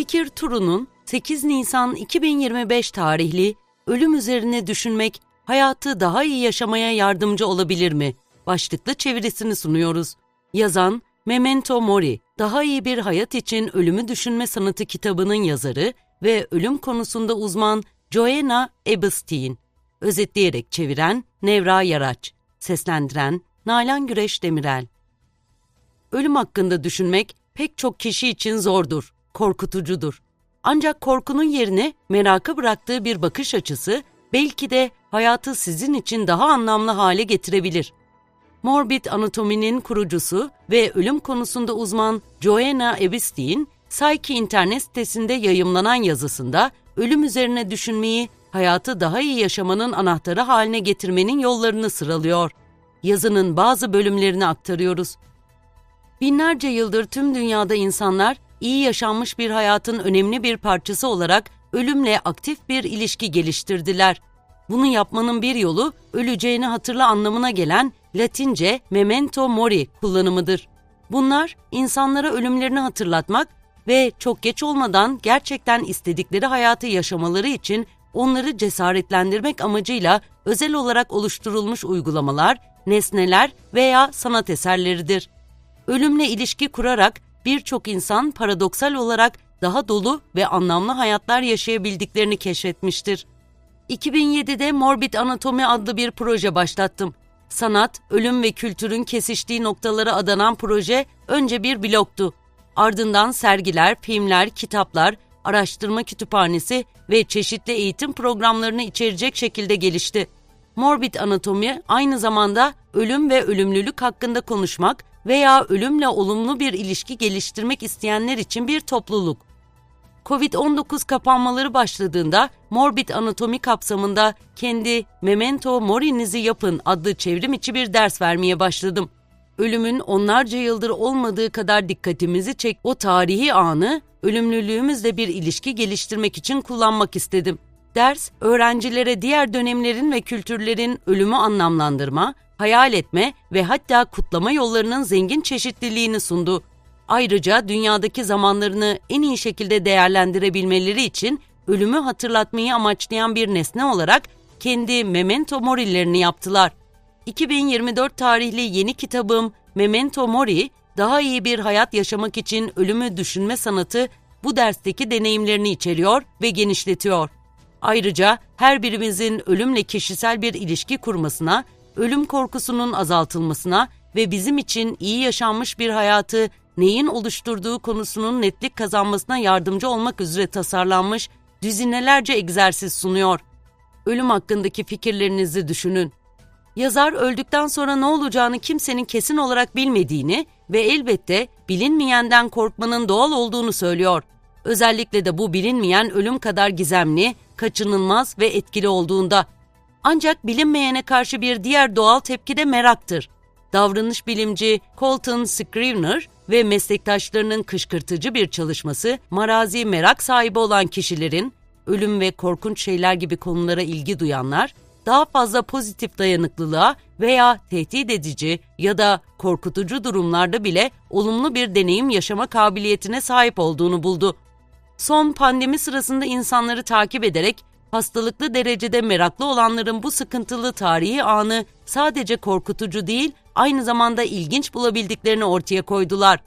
Fikir turunun 8 Nisan 2025 tarihli Ölüm üzerine düşünmek hayatı daha iyi yaşamaya yardımcı olabilir mi? Başlıklı çevirisini sunuyoruz. Yazan Memento Mori, Daha iyi bir hayat için ölümü düşünme sanatı kitabının yazarı ve ölüm konusunda uzman Joanna Ebstein. Özetleyerek çeviren Nevra Yaraç. Seslendiren Nalan Güreş Demirel. Ölüm hakkında düşünmek pek çok kişi için zordur, korkutucudur. Ancak korkunun yerini meraka bıraktığı bir bakış açısı belki de hayatı sizin için daha anlamlı hale getirebilir. Morbid Anatominin kurucusu ve ölüm konusunda uzman Joanna Ebstein, Psyche internet sitesinde yayımlanan yazısında ölüm üzerine düşünmeyi hayatı daha iyi yaşamanın anahtarı haline getirmenin yollarını sıralıyor. Yazının bazı bölümlerini aktarıyoruz. Binlerce yıldır tüm dünyada insanlar iyi yaşanmış bir hayatın önemli bir parçası olarak ölümle aktif bir ilişki geliştirdiler. Bunu yapmanın bir yolu öleceğini hatırla anlamına gelen Latince memento mori kullanımıdır. Bunlar insanlara ölümlerini hatırlatmak ve çok geç olmadan gerçekten istedikleri hayatı yaşamaları için onları cesaretlendirmek amacıyla özel olarak oluşturulmuş uygulamalar, nesneler veya sanat eserleridir. Ölümle ilişki kurarak birçok insan paradoksal olarak daha dolu ve anlamlı hayatlar yaşayabildiklerini keşfetmiştir. 2007'de Morbid Anatomy adlı bir proje başlattım. Sanat, ölüm ve kültürün kesiştiği noktalara adanan proje önce bir blogtu. Ardından sergiler, filmler, kitaplar, araştırma kütüphanesi ve çeşitli eğitim programlarını içerecek şekilde gelişti. Morbid Anatomy aynı zamanda ölüm ve ölümlülük hakkında konuşmak veya ölümle olumlu bir ilişki geliştirmek isteyenler için bir topluluk. Covid-19 kapanmaları başladığında Morbid Anatomi kapsamında kendi Memento Mori'nizi yapın adlı çevrim içi bir ders vermeye başladım. Ölümün onlarca yıldır olmadığı kadar dikkatimizi çek o tarihi anı ölümlülüğümüzle bir ilişki geliştirmek için kullanmak istedim. Ders, öğrencilere diğer dönemlerin ve kültürlerin ölümü anlamlandırma, hayal etme ve hatta kutlama yollarının zengin çeşitliliğini sundu. Ayrıca dünyadaki zamanlarını en iyi şekilde değerlendirebilmeleri için ölümü hatırlatmayı amaçlayan bir nesne olarak kendi memento mori'lerini yaptılar. 2024 tarihli yeni kitabım Memento Mori, daha iyi bir hayat yaşamak için ölümü düşünme sanatı bu dersteki deneyimlerini içeriyor ve genişletiyor. Ayrıca her birimizin ölümle kişisel bir ilişki kurmasına, ölüm korkusunun azaltılmasına ve bizim için iyi yaşanmış bir hayatı neyin oluşturduğu konusunun netlik kazanmasına yardımcı olmak üzere tasarlanmış düzinelerce egzersiz sunuyor. Ölüm hakkındaki fikirlerinizi düşünün. Yazar öldükten sonra ne olacağını kimsenin kesin olarak bilmediğini ve elbette bilinmeyenden korkmanın doğal olduğunu söylüyor. Özellikle de bu bilinmeyen ölüm kadar gizemli, kaçınılmaz ve etkili olduğunda. Ancak bilinmeyene karşı bir diğer doğal tepki de meraktır. Davranış bilimci Colton Scrivener ve meslektaşlarının kışkırtıcı bir çalışması, marazi merak sahibi olan kişilerin, ölüm ve korkunç şeyler gibi konulara ilgi duyanlar, daha fazla pozitif dayanıklılığa veya tehdit edici ya da korkutucu durumlarda bile olumlu bir deneyim yaşama kabiliyetine sahip olduğunu buldu. Son pandemi sırasında insanları takip ederek hastalıklı derecede meraklı olanların bu sıkıntılı tarihi anı sadece korkutucu değil, aynı zamanda ilginç bulabildiklerini ortaya koydular.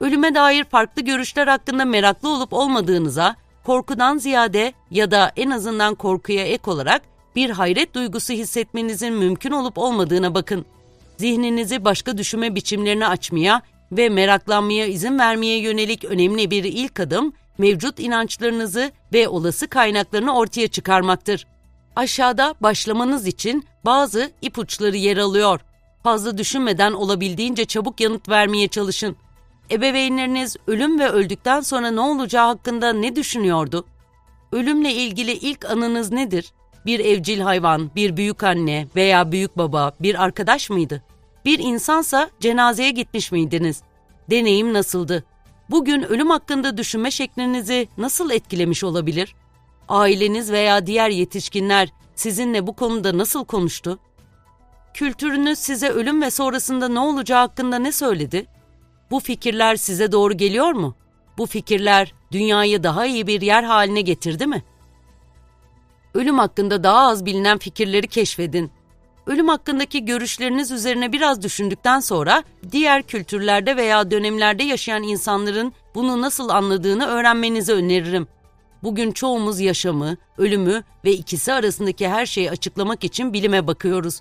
Ölüme dair farklı görüşler hakkında meraklı olup olmadığınıza, korkudan ziyade ya da en azından korkuya ek olarak bir hayret duygusu hissetmenizin mümkün olup olmadığına bakın. Zihninizi başka düşünme biçimlerine açmaya ve meraklanmaya izin vermeye yönelik önemli bir ilk adım, mevcut inançlarınızı ve olası kaynaklarını ortaya çıkarmaktır. Aşağıda başlamanız için bazı ipuçları yer alıyor. Fazla düşünmeden olabildiğince çabuk yanıt vermeye çalışın. Ebeveynleriniz ölüm ve öldükten sonra ne olacağı hakkında ne düşünüyordu? Ölümle ilgili ilk anınız nedir? Bir evcil hayvan, bir büyük anne veya büyük baba, bir arkadaş mıydı? Bir insansa cenazeye gitmiş miydiniz? Deneyim nasıldı? Bugün ölüm hakkında düşünme şeklinizi nasıl etkilemiş olabilir? Aileniz veya diğer yetişkinler sizinle bu konuda nasıl konuştu? Kültürünüz size ölüm ve sonrasında ne olacağı hakkında ne söyledi? Bu fikirler size doğru geliyor mu? Bu fikirler dünyayı daha iyi bir yer haline getirdi mi? Ölüm hakkında daha az bilinen fikirleri keşfedin. Ölüm hakkındaki görüşleriniz üzerine biraz düşündükten sonra diğer kültürlerde veya dönemlerde yaşayan insanların bunu nasıl anladığını öğrenmenizi öneririm. Bugün çoğumuz yaşamı, ölümü ve ikisi arasındaki her şeyi açıklamak için bilime bakıyoruz.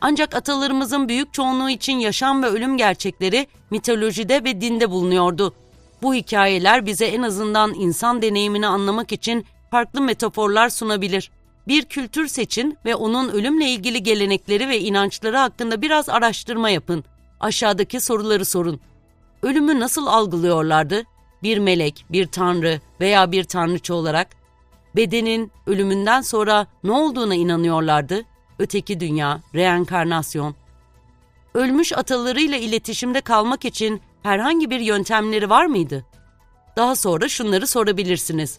Ancak atalarımızın büyük çoğunluğu için yaşam ve ölüm gerçekleri mitolojide ve dinde bulunuyordu. Bu hikayeler bize en azından insan deneyimini anlamak için farklı metaforlar sunabilir. Bir kültür seçin ve onun ölümle ilgili gelenekleri ve inançları hakkında biraz araştırma yapın. Aşağıdaki soruları sorun. Ölümü nasıl algılıyorlardı? Bir melek, bir tanrı veya bir tanrıçı olarak? Bedenin ölümünden sonra ne olduğuna inanıyorlardı? Öteki dünya, reenkarnasyon. Ölmüş atalarıyla iletişimde kalmak için herhangi bir yöntemleri var mıydı? Daha sonra şunları sorabilirsiniz.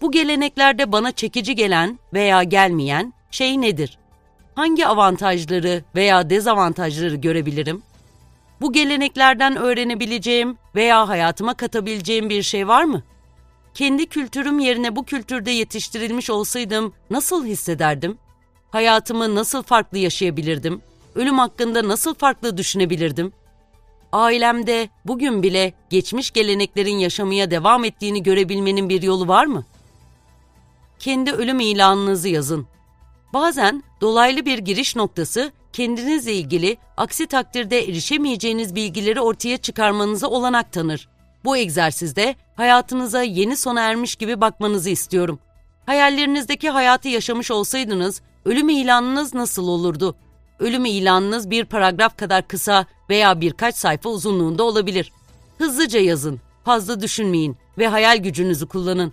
Bu geleneklerde bana çekici gelen veya gelmeyen şey nedir? Hangi avantajları veya dezavantajları görebilirim? Bu geleneklerden öğrenebileceğim veya hayatıma katabileceğim bir şey var mı? Kendi kültürüm yerine bu kültürde yetiştirilmiş olsaydım nasıl hissederdim? Hayatımı nasıl farklı yaşayabilirdim? Ölüm hakkında nasıl farklı düşünebilirdim? Ailemde bugün bile geçmiş geleneklerin yaşamaya devam ettiğini görebilmenin bir yolu var mı? Kendi ölüm ilanınızı yazın. Bazen dolaylı bir giriş noktası kendinizle ilgili aksi takdirde erişemeyeceğiniz bilgileri ortaya çıkarmanıza olanak tanır. Bu egzersizde hayatınıza yeni sona ermiş gibi bakmanızı istiyorum. Hayallerinizdeki hayatı yaşamış olsaydınız ölüm ilanınız nasıl olurdu? Ölüm ilanınız bir paragraf kadar kısa veya birkaç sayfa uzunluğunda olabilir. Hızlıca yazın, fazla düşünmeyin ve hayal gücünüzü kullanın.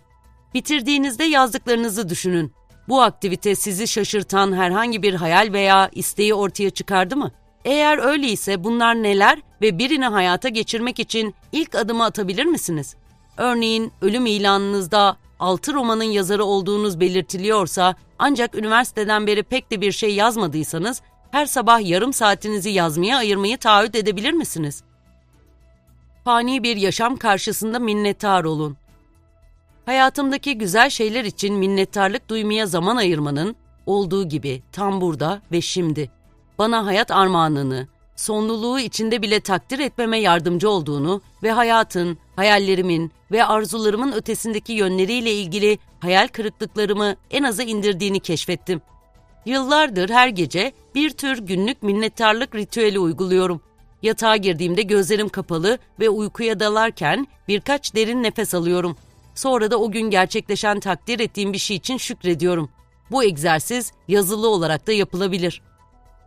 Bitirdiğinizde yazdıklarınızı düşünün. Bu aktivite sizi şaşırtan herhangi bir hayal veya isteği ortaya çıkardı mı? Eğer öyleyse bunlar neler ve birini hayata geçirmek için ilk adımı atabilir misiniz? Örneğin ölüm ilanınızda 6 romanın yazarı olduğunuz belirtiliyorsa ancak üniversiteden beri pek de bir şey yazmadıysanız her sabah yarım saatinizi yazmaya ayırmayı taahhüt edebilir misiniz? Fani bir yaşam karşısında minnettar olun. Hayatımdaki güzel şeyler için minnettarlık duymaya zaman ayırmanın olduğu gibi tam burada ve şimdi bana hayat armağanını, sonluluğu içinde bile takdir etmeme yardımcı olduğunu ve hayatın, hayallerimin ve arzularımın ötesindeki yönleriyle ilgili hayal kırıklıklarımı en aza indirdiğini keşfettim. Yıllardır her gece bir tür günlük minnettarlık ritüeli uyguluyorum. Yatağa girdiğimde gözlerim kapalı ve uykuya dalarken birkaç derin nefes alıyorum. Sonra da o gün gerçekleşen takdir ettiğim bir şey için şükrediyorum. Bu egzersiz yazılı olarak da yapılabilir.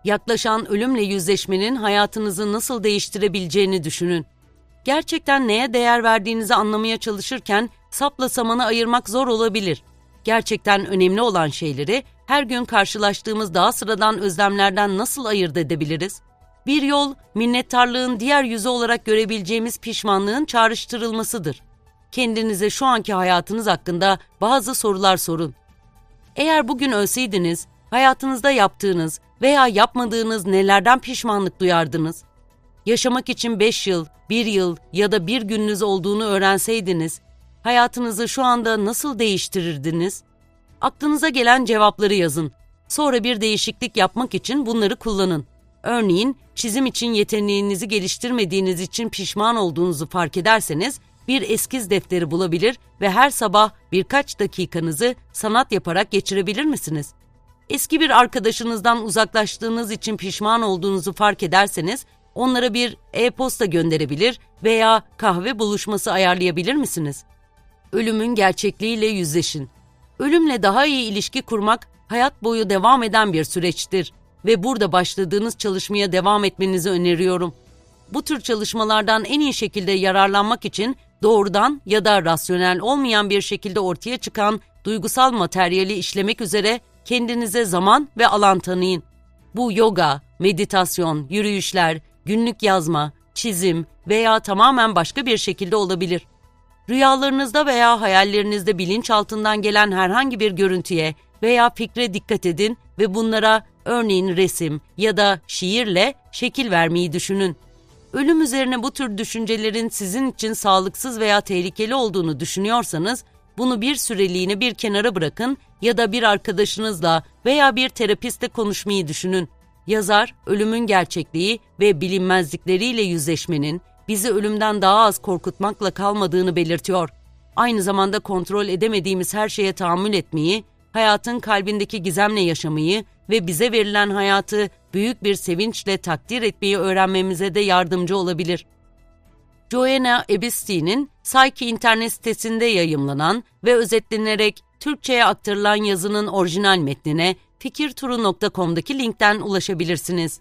Yaklaşan ölümle yüzleşmenin hayatınızı nasıl değiştirebileceğini düşünün. Gerçekten neye değer verdiğinizi anlamaya çalışırken sapla samanı ayırmak zor olabilir. Gerçekten önemli olan şeyleri her gün karşılaştığımız daha sıradan özlemlerden nasıl ayırt edebiliriz? Bir yol, minnettarlığın diğer yüzü olarak görebileceğimiz pişmanlığın çağrıştırılmasıdır. Kendinize şu anki hayatınız hakkında bazı sorular sorun. Eğer bugün ölseydiniz, hayatınızda yaptığınız veya yapmadığınız nelerden pişmanlık duyardınız? Yaşamak için 5 yıl, 1 yıl ya da bir gününüz olduğunu öğrenseydiniz, hayatınızı şu anda nasıl değiştirirdiniz? Aklınıza gelen cevapları yazın. Sonra bir değişiklik yapmak için bunları kullanın. Örneğin çizim için yeteneğinizi geliştirmediğiniz için pişman olduğunuzu fark ederseniz bir eskiz defteri bulabilir ve her sabah birkaç dakikanızı sanat yaparak geçirebilir misiniz? Eski bir arkadaşınızdan uzaklaştığınız için pişman olduğunuzu fark ederseniz onlara bir e-posta gönderebilir veya kahve buluşması ayarlayabilir misiniz? Ölümün gerçekliğiyle yüzleşin. Ölümle daha iyi ilişki kurmak hayat boyu devam eden bir süreçtir ve burada başladığınız çalışmaya devam etmenizi öneriyorum. Bu tür çalışmalardan en iyi şekilde yararlanmak için doğrudan ya da rasyonel olmayan bir şekilde ortaya çıkan duygusal materyali işlemek üzere kendinize zaman ve alan tanıyın. Bu yoga, meditasyon, yürüyüşler, günlük yazma, çizim veya tamamen başka bir şekilde olabilir. Rüyalarınızda veya hayallerinizde bilinçaltından gelen herhangi bir görüntüye veya fikre dikkat edin ve bunlara örneğin resim ya da şiirle şekil vermeyi düşünün. Ölüm üzerine bu tür düşüncelerin sizin için sağlıksız veya tehlikeli olduğunu düşünüyorsanız, bunu bir süreliğine bir kenara bırakın ya da bir arkadaşınızla veya bir terapistle konuşmayı düşünün. Yazar, ölümün gerçekliği ve bilinmezlikleriyle yüzleşmenin bizi ölümden daha az korkutmakla kalmadığını belirtiyor. Aynı zamanda kontrol edemediğimiz her şeye tahammül etmeyi, hayatın kalbindeki gizemle yaşamayı ve bize verilen hayatı büyük bir sevinçle takdir etmeyi öğrenmemize de yardımcı olabilir. Joanna Ebistein'in Psyche internet sitesinde yayımlanan ve özetlenerek Türkçe'ye aktarılan yazının orijinal metnine fikirturu.com'daki linkten ulaşabilirsiniz.